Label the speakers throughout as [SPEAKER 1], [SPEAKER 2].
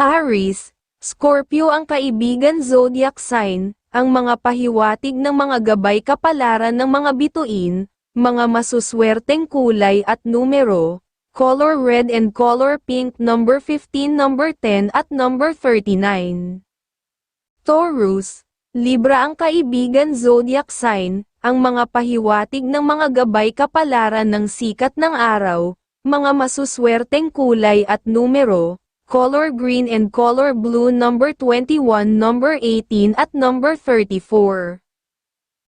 [SPEAKER 1] Aries, Scorpio ang kaibigan zodiac sign, ang mga pahiwatig ng mga gabay kapalaran ng mga bituin, mga masuswerteng kulay at numero, color red and color pink number 15 number 10 at number 39. Taurus, Libra ang kaibigan zodiac sign, ang mga pahiwatig ng mga gabay kapalaran ng sikat ng araw, mga masuswerteng kulay at numero, color green and color blue number 21 number 18 at number 34.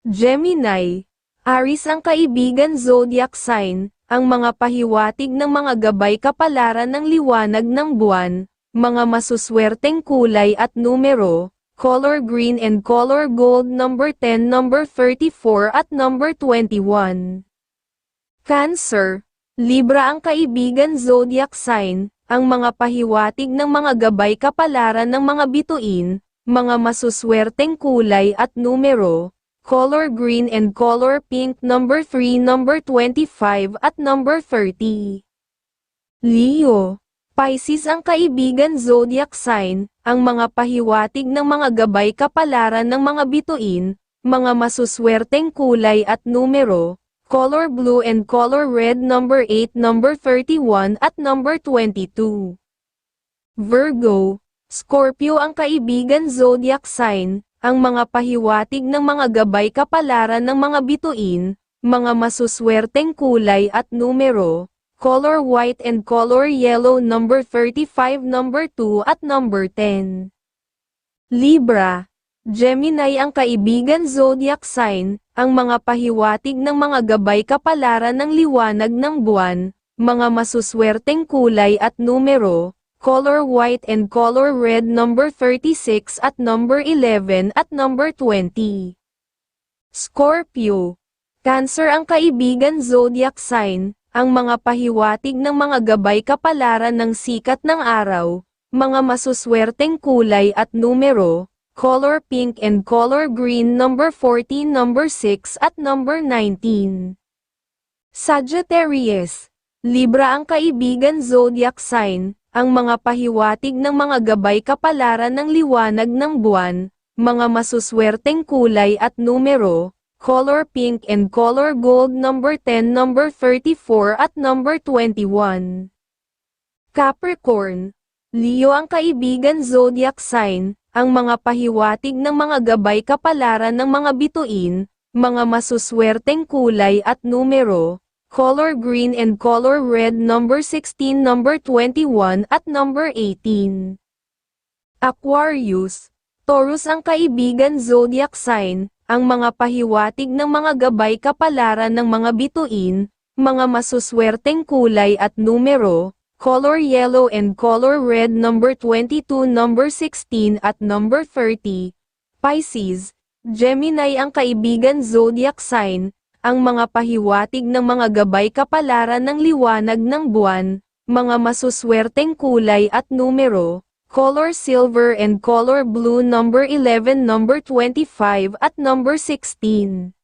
[SPEAKER 1] Gemini, Aries ang kaibigan zodiac sign, ang mga pahiwatig ng mga gabay kapalaran ng liwanag ng buwan, mga masuswerteng kulay at numero, color green and color gold number 10 number 34 at number 21. Cancer, Libra ang kaibigan zodiac sign, ang mga pahiwatig ng mga gabay kapalaran ng mga bituin, mga masuswerteng kulay at numero, color green and color pink number 3 number 25 at number 30. Leo, Pisces ang kaibigan zodiac sign, ang mga pahiwatig ng mga gabay kapalaran ng mga bituin, mga masuswerteng kulay at numero, color blue and color red number 8 number 31 at number 22. Virgo, Scorpio ang kaibigan zodiac sign, ang mga pahiwatig ng mga gabay kapalaran ng mga bituin, mga masuswerteng kulay at numero, color white and color yellow number 35 number 2 at number 10. Libra, Gemini ang kaibigan zodiac sign, ang mga pahiwatig ng mga gabay kapalaran ng liwanag ng buwan, mga masuswerteng kulay at numero, color white and color red number 36 at number 11 at number 20. Scorpio, Cancer ang kaibigan zodiac sign, ang mga pahiwatig ng mga gabay kapalaran ng sikat ng araw, mga masuswerteng kulay at numero, color pink and color green number 14 number 6 at number 19. Sagittarius, Libra ang kaibigan zodiac sign, ang mga pahiwatig ng mga gabay kapalaran ng liwanag ng buwan, mga masuswerteng kulay at numero, color pink and color gold number 10 number 34 at number 21. Capricorn, Leo ang kaibigan zodiac sign, ang mga pahiwatig ng mga gabay kapalaran ng mga bituin, mga masuswerteng kulay at numero, color green and color red number 16 number 21 at number 18. Aquarius, Taurus ang kaibigan zodiac sign, ang mga pahiwatig ng mga gabay kapalaran ng mga bituin, mga masuswerteng kulay at numero, color yellow and color red number 22 number 16 at number 30. Pisces, Gemini ang kaibigan zodiac sign, ang mga pahiwatig ng mga gabay kapalaran ng liwanag ng buwan, mga masuswerteng kulay at numero, color silver and color blue number 11 number 25 at number 16.